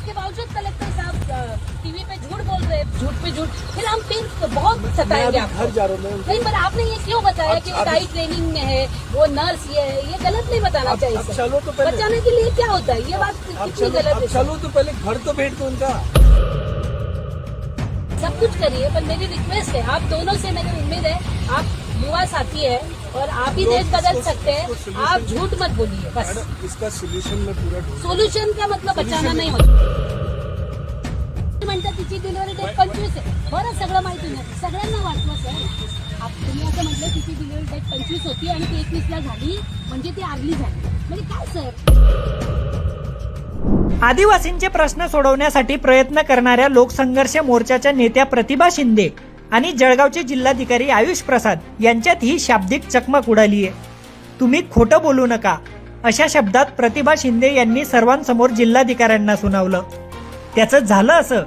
उसके बावजूद कलेक्टर साहब टीवी पे झूठ बोल रहे हैं झूठ पे झूठ। फिर हम फिर बहुत सताएँगे आपको घर जा रहा हूँ नहीं पर आपने ये क्यों बताया कि अब- ट्रेनिंग में है वो नर्स ये है ये गलत नहीं बताना चाहिए चलो तो बचाने के लिए क्या होता है? ये बात कितनी गलत है चलो तो पहले घर तो भेंट दो उनका। सब कुछ करिए पर मेरी रिक्वेस्ट है आप दोनों से मेरी उम्मीद है आप युवा साथी है और आप ही देश बदल सकते हैं। आप झूठ मत बोलिए बस। इसका सोल्यूशन मैं पूरा सोल्युशन का मतलब बचाना नाही होत। म्हणतात तिची डिलिव्हरी डेट पंचवीस आहे। बरं सगळं माहिती नाही. सगळ्यांना वाटलं सर आप- तुम्ही असं म्हटलं तिची डिलिव्हरी डेट पंचवीस होती आणि ती एकवीसला झाली म्हणजे ती आरली झाली. म्हणजे काय सर? आदिवासींचे प्रश्न सोडवण्यासाठी प्रयत्न करणाऱ्या लोकसंघर्ष मोर्चाच्या नेत्या प्रतिभा शिंदे आणि जळगावचे जिल्हाधिकारी आयुष प्रसाद यांच्यात ही शाब्दिक चकमक उडाली आहे तुम्ही खोटं बोलू नका. अशा शब्दात प्रतिभा शिंदे यांनी सर्वांसमोर जिल्हाधिकाऱ्यांना सुनावलं. त्याचं झालं असं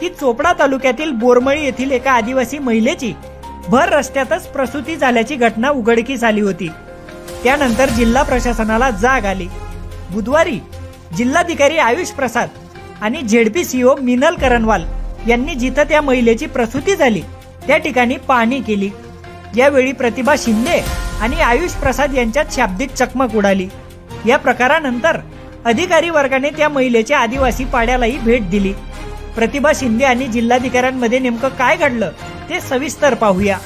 की चोपडा तालुक्यातील बोरमळी येथील एका आदिवासी महिलेची भर रस्त्यातच प्रसूती झाल्याची घटना उघडकीस आली होती. त्यानंतर जिल्हा प्रशासनाला जाग आली. बुधवारी जिल्हाधिकारी आयुष प्रसाद आणि झेडपी सीओ मिनल करणवाल यांनी जिथं त्या महिलेची प्रसूती झाली त्या ठिकाणी पाहणी केली. यावेळी प्रतिभा शिंदे आणि आयुष प्रसाद यांच्यात शाब्दिक चकमक उडाली. या प्रकारानंतर अधिकारी वर्गाने त्या महिलेच्या आदिवासी पाड्यालाही भेट दिली. प्रतिभा शिंदे आणि जिल्हाधिकाऱ्यांमध्ये नेमकं काय घडलं ते सविस्तर पाहूया.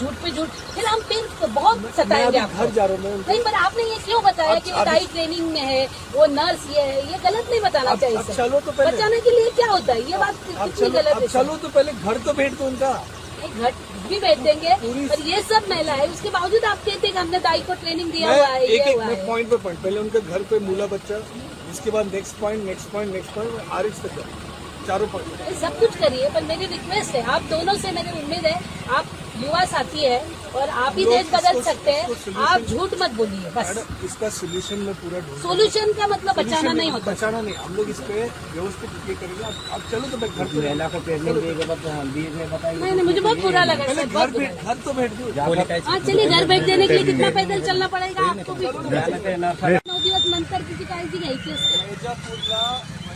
झूठ पे झूठ। फिर हम फिर बहुत सताएँगे आपको। घर जा रहा हूँ नहीं पर आपने ये क्यों बताया कि वो डाइट ट्रेनिंग में है वो नर्स ये है ये गलत नहीं बताना अब- चाहिए चलो तो पहले- बचाने के लिए क्या होता है? ये बात कितनी गलत है चलो तो पहले घर तो भेंट दो उनका। घर भी भेज देंगे पूरी- पर ये सब महिला है उसके बावजूद आप कहते हैं हमने दाई को ट्रेनिंग दिया हुआ है एक एक पॉइंट पे पॉइंट पहले उनके घर पे मूला बच्चा इसके बाद next point next point next point R तक। चारों पॉइंट सब कुछ करिए पर मेरी रिक्वेस्ट है आप दोनों से मेरी उम्मीद है आप युवा साथी है और आप ही देश बदल सकते हैं। आप झूठ मत बोलिए बस। इसका सोल्यूशन में पूरा सोल्यूशन का मतलब बचाना नहीं होता। बचाना नहीं। हम लोग इस पे व्यवस्थित ये करेंगे। अब अब चलो तो मैं घर पे महिला को दिए गए बताइए। नहीं नहीं मुझे बहुत बुरा लगा सर बहुत घर तो भेंट दो हाँ चलिए घर भेज देने के लिए कितना पैदल चलना पड़ेगा? आपको भी ना नऊ दिवस नंतर तिची काळजी घ्यायची असते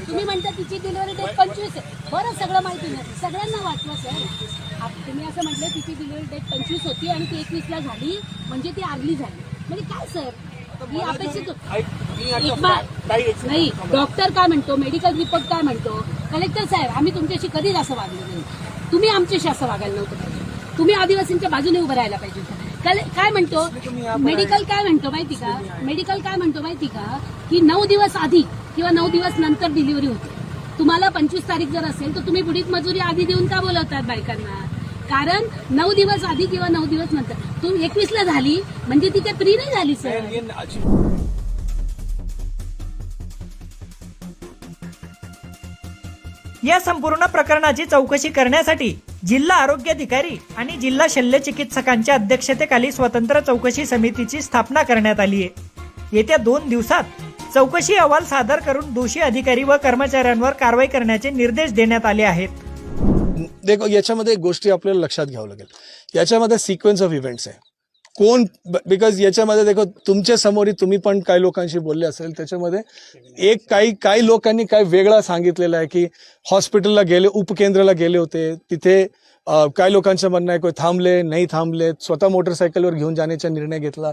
तुम्ही म्हणता तिची डिलिव्हरी डेट पंचवीस आहे. बरं सगळं माहिती नाही. सगळ्यांना वाटलं सर. आप- तुम्ही असं म्हटलं तिची डिलिव्हरी डेट पंचवीस होती आणि ती एकवीसला झाली म्हणजे ती आरली झाली. म्हणजे काय सर ही अपेक्षित होतं. मी एक नाही डॉक्टर काय म्हणतो मेडिकल रिपोर्ट काय म्हणतो? कलेक्टर साहेब आम्ही तुमच्याशी कधीच असं वागलो नाही. तुम्ही आमच्याशी असं वागायला नव्हतं पाहिजे. तुम्ही आदिवासींच्या बाजूने उभं राहायला पाहिजे काय म्हणतो? मेडिकल काय म्हणतो माहिती का? मेडिकल काय म्हणतो माहिती का? की नऊ दिवस आधी किंवा नऊ दिवस नंतर डिलिव्हरी होते. तुम्हाला पंचवीस तारीख जर असेल तर तुम्ही बुडीत मजुरी आधी देऊन का बोलवतात बायकांना? कारण नऊ दिवस आधी किंवा नऊ दिवस नंतर. तुम्ही एकवीसला झाली म्हणजे ती काय फ्री नाही झाली सर या संपूर्ण प्रकरणाची चौकशी करण्यासाठी जिल्हा आरोग्य अधिकारी आणि जिल्हा शल्य चिकित्सकांच्या अध्यक्षतेखाली स्वतंत्र चौकशी समितीची स्थापना करण्यात आली आहे. येत्या दोन दिवसात चौकशी अहवाल सादर करून दोषी अधिकारी व कर्मचाऱ्यांवर कारवाई करण्याचे निर्देश देण्यात आले आहेत. देखो याच्यामध्ये एक गोष्टी आपल्याला लक्षात घ्यावं लागेल. याच्यामध्ये सिक्वेन्स ऑफ इव्हेंट्स आहे. कोण बिकॉज याच्यामध्ये देखो तुमच्या समोरही तुम्ही पण काही लोकांशी बोलले असेल त्याच्यामध्ये एक काही काही लोकांनी काही वेगळा सांगितलेलं आहे की हॉस्पिटलला गेले उपकेंद्राला गेले होते तिथे काही लोकांचं म्हणणं आहे की थांबले नाही थांबले स्वतः मोटरसायकलवर घेऊन जाण्याचा निर्णय घेतला.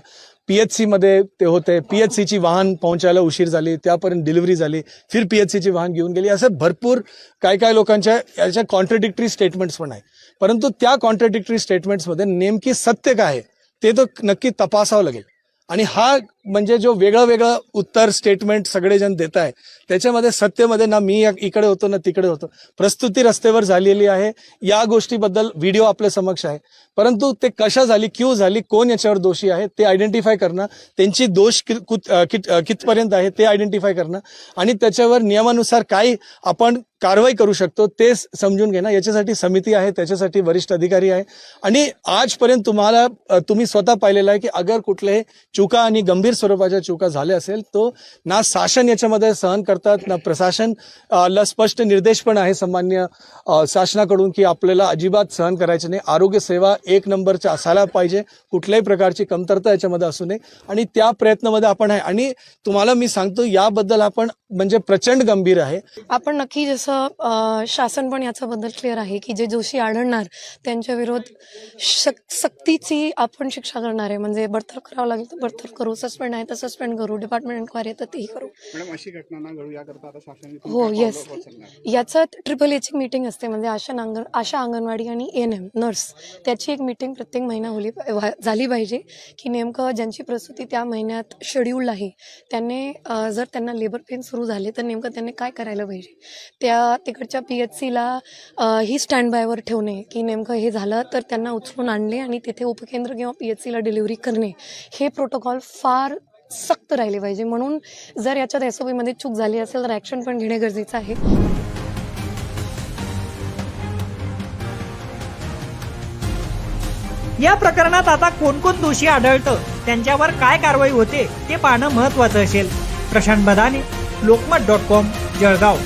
पीएचसी मध्ये ते होते पीएचसीची वाहन पोहोचायला उशीर झाली त्यापर्यंत डिलिव्हरी झाली फिर पीएचसीची वाहन घेऊन गेली. असं भरपूर काय काय लोकांच्या याच्या कॉन्ट्रडिक्टरी स्टेटमेंट्स पण आहे. परंतु त्या कॉन्ट्रडिक्टरी स्टेटमेंट्समध्ये नेमकी सत्य काय आहे? ते तर नक्की तपासावं लागेल. आणि हा म्हणजे जो वेगळं वेगळं उत्तर स्टेटमेंट सगळेजण देत आहे त्याच्यामध्ये सत्यमध्ये ना मी इकडे होतो ना तिकडे होतो. प्रस्तुती रस्त्यावर झालेली आहे. या गोष्टीबद्दल व्हिडिओ आपल्या समक्ष आहे. परंतु ते कशा झाली क्यू झाली कोण याच्यावर दोषी आहे ते आयडेंटिफाय करणं त्यांची दोष कित- कितपर्यंत आहे ते आयडेंटिफाय करणं आणि त्याच्यावर नियमानुसार काय आपण कारवाई करू शकतो ते समजून घेणं. याच्यासाठी समिती आहे त्याच्यासाठी वरिष्ठ अधिकारी आहे. आणि आजपर्यंत तुम्हाला तुम्ही स्वतः पाहिलेलं आहे की अगर कुठले चुका आणि गंभीर स्वरूपाच्या चुका झाल्या असेल तो ना शासन याच्यामध्ये सहन करतात ना प्रशासन. ला स्पष्ट निर्देश पण आहे सामान्य शासनाकडून की आपल्याला अजिबात सहन करायचे नाही. आरोग्य सेवा एक नंबरच्या असायला पाहिजे. कुठल्याही प्रकारची कमतरता याच्यामध्ये असू नये. आणि त्या प्रयत्नामध्ये आपण आहे. आणि तुम्हाला मी सांगतो याबद्दल आपण म्हणजे प्रचंड गंभीर आहे. आपण नक्की जसं शासन पण याच्याबद्दल क्लिअर आहे की जे जोशी आढळणार त्यांच्या विरोध शक सक्तीची आपण शिक्षा करणार आहे. म्हणजे बडतर्फ करावं लागेल तर बडतर्फ करू. सस्पेंड आहे तर सस्पेंड करू डिपार्टमेंट इन्क्वायरी आहे तर तेही करू. मॅडम अशी घटना ना घडू याकरता आता शासनाने तुमच्या हो येस. याच्यात ट्रिपल एची मीटिंग असते म्हणजे आशा अंगण आशा अंगणवाडी आणि एन एम नर्स त्याची एक मीटिंग प्रत्येक महिना होली झाली पाहिजे की नेमकं ज्यांची प्रसूती त्या महिन्यात शेड्यूल्ड आहे त्यांनी जर त्यांना लेबर पेन सुरू झाले तर नेमकं त्यांनी काय करायला पाहिजे? त्या तिकडच्या पी एच सीला ही स्टँड बायवर ठेवणे की नेमकं हे झालं तर त्यांना उचलून आणणे आणि तिथे उपकेंद्र किंवा पी एच सीला डिलिव्हरी करणे हे प्रोटोकॉल फार सक्त राहिले पाहिजे. म्हणून जर याच्यात एसमध्ये चूक झाली असेल तर ॲक्शन पण घेणे गरजेचं आहे. या प्रकरणात आता कोण कोण दोषी आढळतं? त्यांच्यावर काय कारवाई होते? ते पाहणं महत्वाचं असेल. Prashant Badane Lokmat dot com Jalgaon.